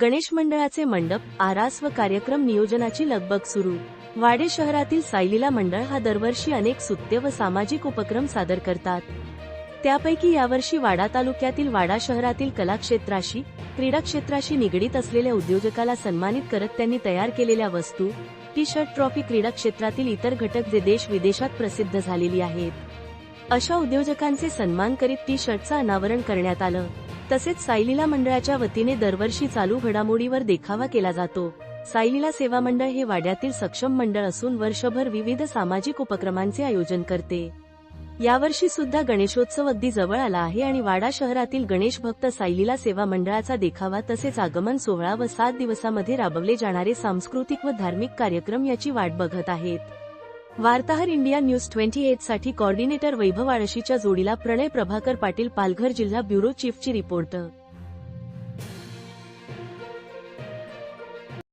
गणेश मंडळाचे मंडप आरास व कार्यक्रम नियोजनाची लगबग सुरू. वाडे शहरातील सायलीला मंडळ हा दरवर्षी अनेक सुत्य व सामाजिक उपक्रम सादर करतात. त्यापैकी यावर्षी वाडा तालुक्यातील वाडा शहरातील कलाक्षेत्राशी क्रीडा क्षेत्राशी निगडीत असलेल्या उद्योजकाला सन्मानित करत त्यांनी तयार केलेल्या वस्तू टी शर्ट ट्रॉफी क्रीडा क्षेत्रातील इतर घटक जे देश विदेशात प्रसिद्ध झालेली आहेत. अशा उद्योजकांचे सन्मान करीत टी शर्टचं अनावरण करण्यात आलं. तसेच सायलीला मंडळाच्या वतीने दरवर्षी चालू घडामोडीवर देखावा केला जातो. सायलीला सेवा मंडळ हे वाड्यातील सक्षम मंडळ असून वर्षभर विविध सामाजिक उपक्रमांचे आयोजन करते. यावर्षी सुद्धा गणेशोत्सव अगदी जवळ आला आहे आणि वाडा शहरातील गणेश भक्त सायलीला सेवा मंडळाचा देखावा तसेच आगमन सोहळा व सात दिवसामध्ये राबवले जाणारे सांस्कृतिक व धार्मिक कार्यक्रम याची वाट बघत आहेत. वार्ताहर इंडिया न्यूज ट्वेंटी एटसाठी कॉर्डिनेटर वैभव आळशीच्या जोडीला प्रणय प्रभाकर पाटील पालघर जिल्हा ब्युरो चीफची रिपोर्ट.